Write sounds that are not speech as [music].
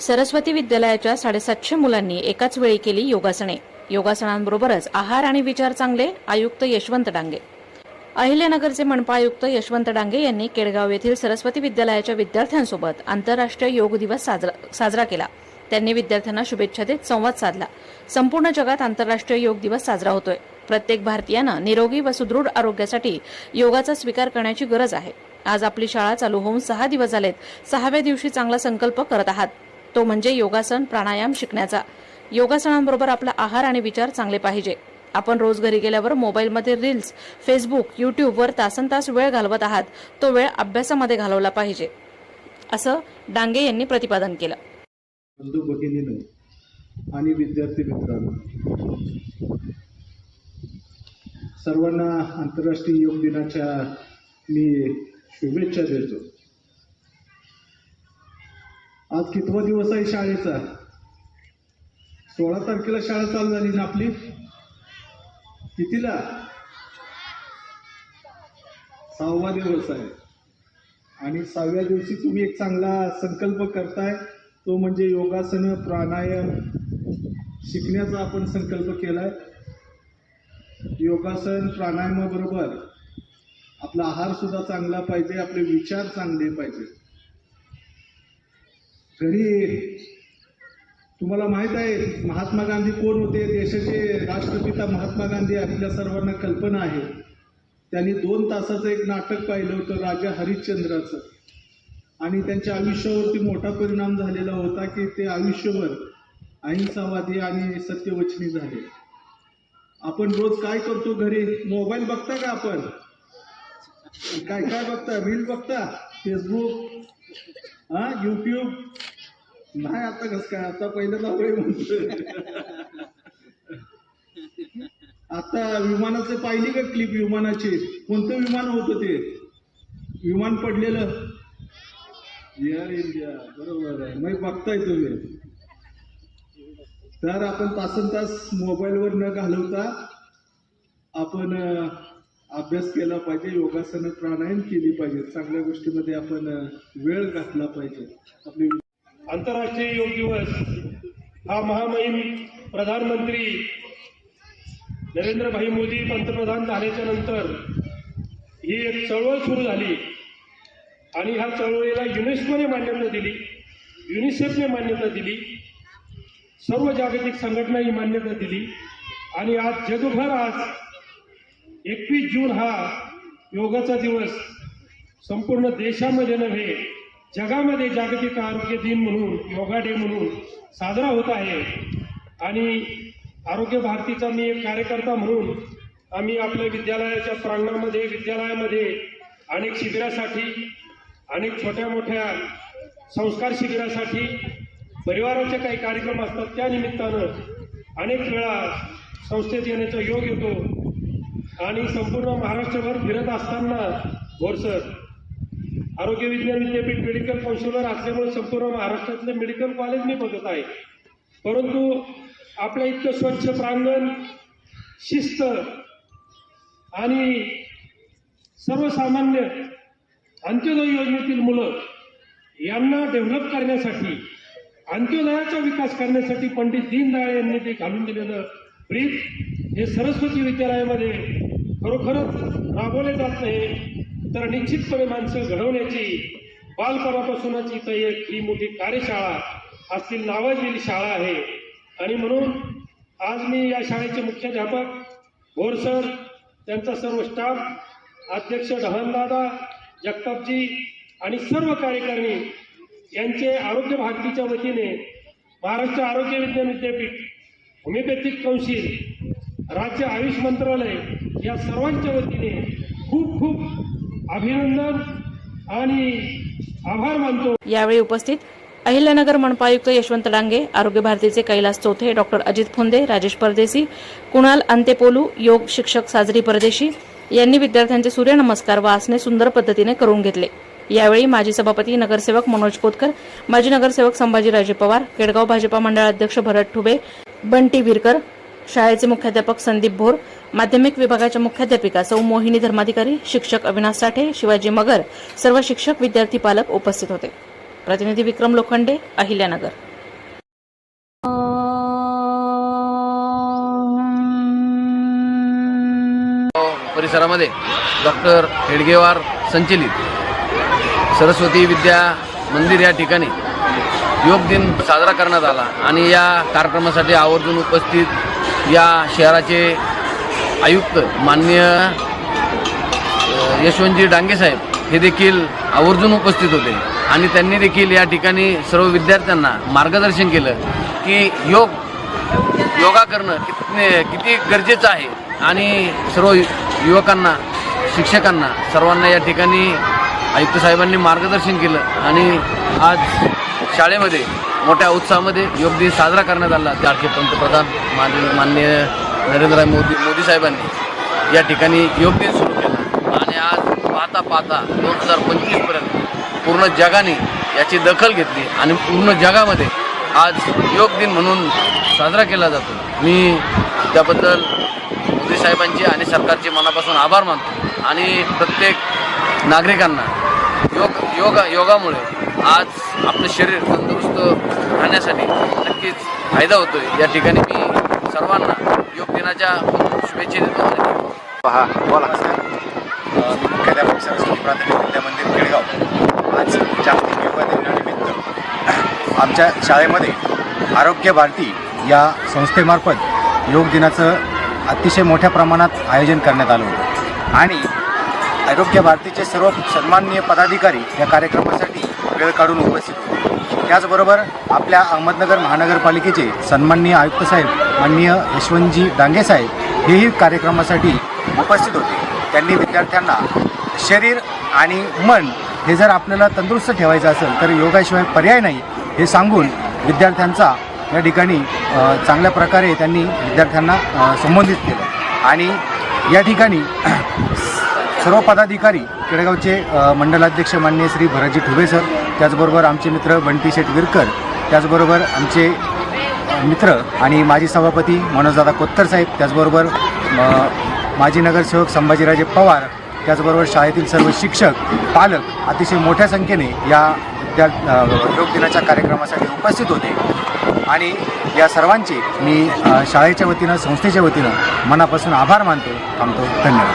सरस्वती विद्यालयाच्या साडेसातशे मुलांनी एकाच वेळी केली योगासने. योगासनांबरोबरच आहार आणि विचार चांगले आयुक्त यशवंत डांगे. अहिल्यानगरचे मनपा आयुक्त यशवंत डांगे यांनी केडगाव येथील सरस्वती विद्यालयाच्या विद्यार्थ्यांसोबत आंतरराष्ट्रीय योग दिवस साजरा साजरा केला. त्यांनी विद्यार्थ्यांना शुभेच्छा देत संवाद साधला. संपूर्ण जगात आंतरराष्ट्रीय योग दिवस साजरा होतोय. प्रत्येक भारतीयानं निरोगी व सुदृढ आरोग्यासाठी योगाचा स्वीकार करण्याची गरज आहे. आज आपली शाळा चालू होऊन सहा दिवस झालेत. सहाव्या दिवशी चांगला संकल्प करत आहात. तो म्हणजे योगासन प्राणायाम शिकण्याचा. योगासनांबरोबर आपला आहार आणि विचार चांगले पाहिजे. आपण रोज घरी गेल्यावर मोबाईलमध्ये रील्स फेसबुक युट्यूबवर तासन तास वेळ घालवत आहात तो वेळ अभ्यासामध्ये घालवला पाहिजे. असं डांगे यांनी प्रतिपादन केलं. आणि विद्यार्थी मित्रांनो सर्वांना आंतरराष्ट्रीय योग दिनाच्या मी शुभेच्छा देतो. आज कितवा दिवस आहे शाळेचा? सोळा तारखेला शाळा चालू झाली ना आपली? कितीला? सहावा दिवस आहे. आणि सहाव्या दिवशी तुम्ही एक चांगला संकल्प करताय तो म्हणजे योगासन प्राणायाम. शिकण्याचा आपण संकल्प केलाय. योगासन प्राणायामाबरोबर आपला आहार सुद्धा चांगला पाहिजे आपले विचार चांगले पाहिजे. घरी तुम्हाला माहीत आहे महात्मा गांधी कोण होते? देशाचे राष्ट्रपिता महात्मा गांधी आपल्या सर्वांना कल्पना आहे. त्यांनी दोन तासाचं एक नाटक पाहिलं होतं राजा हरिश्चंद्राचं. आणि त्यांच्या आयुष्यावरती मोठा परिणाम झालेला होता की ते आयुष्यभर अहिंसावादी आणि सत्यवचनी झाले. आपण रोज काय करतो घरी? मोबाईल बघता का आपण? काय काय बघता? रील बघता? फेसबुक? हा युट्यूब नाही आता कसं काय? आता पहिलं नवरे आता विमानाचे पाहिली का क्लिप विमानाची? कोणतं विमान होतं ते? विमान पडलेलं? एअर इंडिया बरोबर आहे. मग बघताय तुम्ही. तर आपण तासन तास मोबाईलवर न घालवता आपण अभ्यास केला पाहिजे योगासनं प्राणायाम केली पाहिजे. चांगल्या गोष्टीमध्ये आपण वेळ घातला पाहिजे. आपली आंतरराष्ट्रीय योग दिवस हा महामहिम प्रधानमंत्री नरेंद्रभाई मोदी पंतप्रधान झाल्याच्यानंतर ही एक चळवळ सुरू झाली. आणि ह्या चळवळीला युनेस्कोने मान्यता दिली युनिसेफने मान्यता दिली सर्व जागतिक संघटना ही मान्यता दिली. आणि आज जगभर आज एकवीस जून हा योगाचा दिवस संपूर्ण देशामध्ये नव्हे जगामध्ये जागतिक आरोग्य दिन म्हणून योगा डे म्हणून साजरा होत आहे. आणि आरोग्य भारतीचा मी एक कार्यकर्ता म्हणून आम्ही आपल्या विद्यालयाच्या प्रांगणामध्ये विद्यालयामध्ये अनेक शिबिरासाठी अनेक छोट्या मोठ्या संस्कार शिबिरासाठी परिवाराचे काही कार्यक्रम असतात त्या निमित्तानं अनेक वेळा संस्थेत येण्याचा योग येतो. आणि संपूर्ण महाराष्ट्रभर फिरत असताना भोरसर आरोग्य विज्ञान विद्यापीठ मेडिकल कौन्सिलर असल्यामुळे संपूर्ण महाराष्ट्रातले मेडिकल कॉलेज मी बघत आहे. परंतु आपल्या इतकं स्वच्छ प्रांगण शिस्त आणि सर्वसामान्य अंत्योदय योजनेतील मुलं यांना डेव्हलप करण्यासाठी अंत्योदयाचा विकास करण्यासाठी पंडित दीनदयाळ यांनी ते घालून दिलेलं ब्रीफ हे सरस्वती विद्यालयामध्ये खरोखरच राबवले जात नाही. तर निश्चितपणे माणसं घडवण्याची बालपणापासूनच इथं एक ही मोठी कार्यशाळा असतील नावाजलेली शाळा आहे. आणि म्हणून आज मी या शाळेचे मुख्याध्यापक भोरसर त्यांचा सर्व स्टाफ अध्यक्ष डहनदादा जगतापजी आणि सर्व कार्यकारिणी यांचे आरोग्य भारतीच्या वतीने महाराष्ट्र आरोग्य विज्ञान विद्यापीठ होमिओपॅथिक कौन्सिल राज्य आयुष मंत्रालय या सर्वांच्या वतीने खूप खूप अभिनंदन आणि आभार मानतो. यावेळी उपस्थित अहिल्यानगर मनपायुक्त यशवंत डांगे आरोग्य भारतीचे कैलास चौथे डॉक्टर अजित फुंदे राजेश परदेसी कुणाल अंतेपोलू योग शिक्षक साजरी परदेशी यांनी विद्यार्थ्यांचे सूर्यनमस्कार व आसने सुंदर पद्धतीने करून घेतले. यावेळी माजी सभापती नगरसेवक मनोज कोतकर माजी नगरसेवक संभाजीराजे पवार केडगाव भाजपा मंडळ अध्यक्ष भरत ठुबे बंटी विरकर शाळेचे मुख्याध्यापक संदीप भोर माध्यमिक विभागाच्या मुख्याध्यापिका सौ मोहिनी धर्माधिकारी शिक्षक अविनाश साठे शिवाजी मगर सर्व शिक्षक विद्यार्थी पालक उपस्थित होते. प्रतिनिधी विक्रम लोखंडे अहिल्यानगर. परिसरामध्ये डॉक्टर हेडगेवार संचलित. सरस्वती विद्या मंदिर या ठिकाणी योग दिन साजरा करण्यात आला आणि या कार्यक्रमासाठी आवर्जून उपस्थित या शहराचे आयुक्त मान्य यशवंतजी डांगेसाहेब हे देखील आवर्जून उपस्थित होते. आणि त्यांनी देखील या ठिकाणी सर्व विद्यार्थ्यांना मार्गदर्शन केलं की योग योगा करणं कितने किती गरजेचं आहे. आणि सर्व युवकांना शिक्षकांना सर्वांना या ठिकाणी आयुक्त साहेबांनी मार्गदर्शन केलं. आणि आज शाळेमध्ये मोठ्या उत्साहामध्ये योग दिन साजरा करण्यात आला. त्याखे पंतप्रधान माननीय माननीय नरेंद्र मोदी मोदी साहेबांनी या ठिकाणी योग दिन सुरू केला. आणि आज पाहता पाहता दोन हजार पंचवीसपर्यंत पूर्ण जगाने याची दखल घेतली आणि पूर्ण जगामध्ये आज योग दिन म्हणून साजरा केला जातो. मी त्याबद्दल मोदी साहेबांचे आणि सरकारचे मनापासून आभार मानतो. आणि प्रत्येक नागरिकांना योग योगा योगामुळे आज आपलं शरीर तंदुरुस्त राहण्यासाठी नक्कीच फायदा होतो या ठिकाणी मी सर्वांना योग दिनाच्या शुभेच्छा देतो पहा बोला. मी प्राथमिक विद्या मंदिर केळगाव. आज जागतिक योगा दिनानिमित्त आमच्या शाळेमध्ये आरोग्य भारती या संस्थेमार्फत योग दिनाचं अतिशय मोठ्या प्रमाणात आयोजन करण्यात आलं होतं. आणि आरोग्य भारतीचे सर्व सन्माननीय पदाधिकारी या कार्यक्रमासाठी वेळ काढून उपस्थित होते. त्याचबरोबर आपल्या अहमदनगर महानगरपालिकेचे सन्माननीय आयुक्त साहेब माननीय यशवंतजी डांगे साहेब हेही कार्यक्रमासाठी उपस्थित होते. त्यांनी विद्यार्थ्यांना शरीर आणि मन हे जर आपल्याला तंदुरुस्त ठेवायचं असेल तर योगाशिवाय पर्याय नाही हे सांगून विद्यार्थ्यांचा या ठिकाणी चांगल्या प्रकारे त्यांनी विद्यार्थ्यांना संबोधित केलं. आणि या ठिकाणी [clears throat] सर्व पदाधिकारी केळगावचे मंडलाध्यक्ष माननीय श्री भरजी ठुबे सर त्याचबरोबर आमचे मित्र बंटी शेठ विरकर त्याचबरोबर आमचे मित्र आणि माजी सभापती मनोजदादा कोत्तर साहेब त्याचबरोबर माजी नगरसेवक संभाजीराजे पवार त्याचबरोबर शाळेतील सर्व शिक्षक पालक अतिशय मोठ्या संख्येने या त्या योग दिनाच्या कार्यक्रमासाठी उपस्थित होते. आणि या सर्वांचे मी शाळेच्या वतीनं संस्थेच्या वतीनं मनापासून आभार मानतो थांबतो. धन्यवाद.